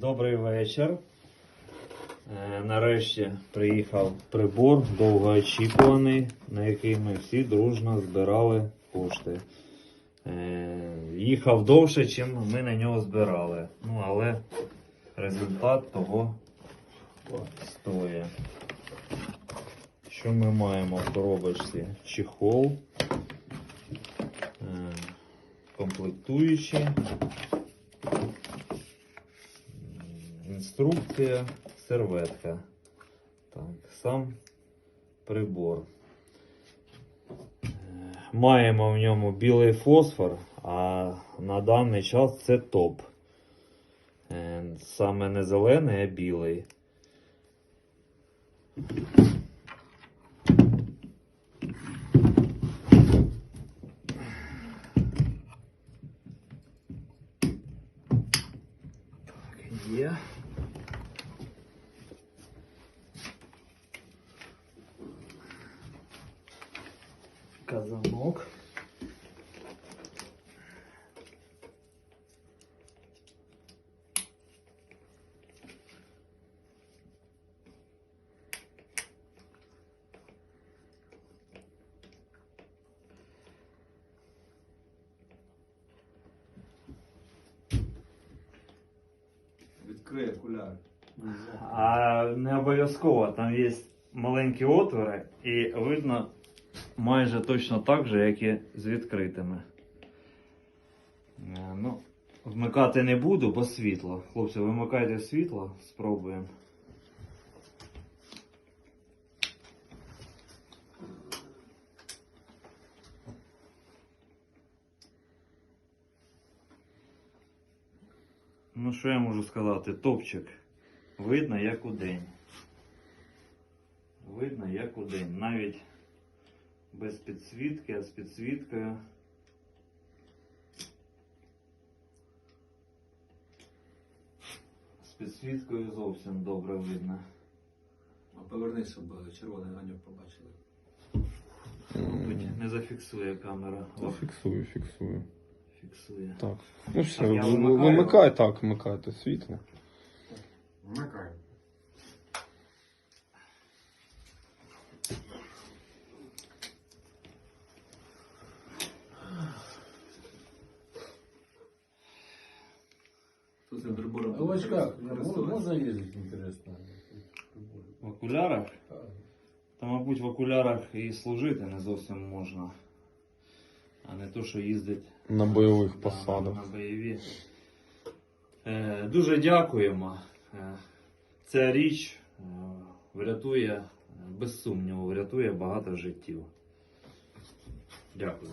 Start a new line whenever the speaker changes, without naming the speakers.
Добрий вечір. Е, Нарешті приїхав прибор довгоочікуваний, на який ми всі дружно збирали кошти. Е, Їхав довше, ніж ми на нього збирали. Ну, але результат того стоїть. Що ми маємо в коробочці? Чехол, е, комплектуючі. Інструкція, серветка. Так, сам прибор. Маємо в ньому білий фосфор, а на даний час це топ. Е, Саме не зелений, а білий. Так. Казанок.
Відкрий окуляр.
А не обов'язково, там є маленькі отвори, і видно Майже точно так же, як і з відкритими. Е, Ну, вмикати не буду, бо світло. Хлопці, вимикайте світло, спробуємо. Ну, що я можу сказати? Топчик. Видно, як у день. Видно, як у день. Навіть без підсвітки, а з підсвіткою. З підсвіткою зовсім добре видно.
А повернись, щоб червоний ганьок побачили.
Мабуть, не зафіксує камера.
Та фіксую, фіксую.
фіксує.
Так. Ну все,
я вимикаю.
вимикай так, вмикайте світло.
Вмикай. Тут цим.
А в очках
користуватися.
можно ездить, интересно?
В окулярах? Та, мабуть, в окулярах і служити не зовсім можна. А не то, що їздить
На бойових посадах.
На бойові. Е, дуже дякуємо. Е, ця річ е, врятує, без сумніву, врятує багато життів. Дякую.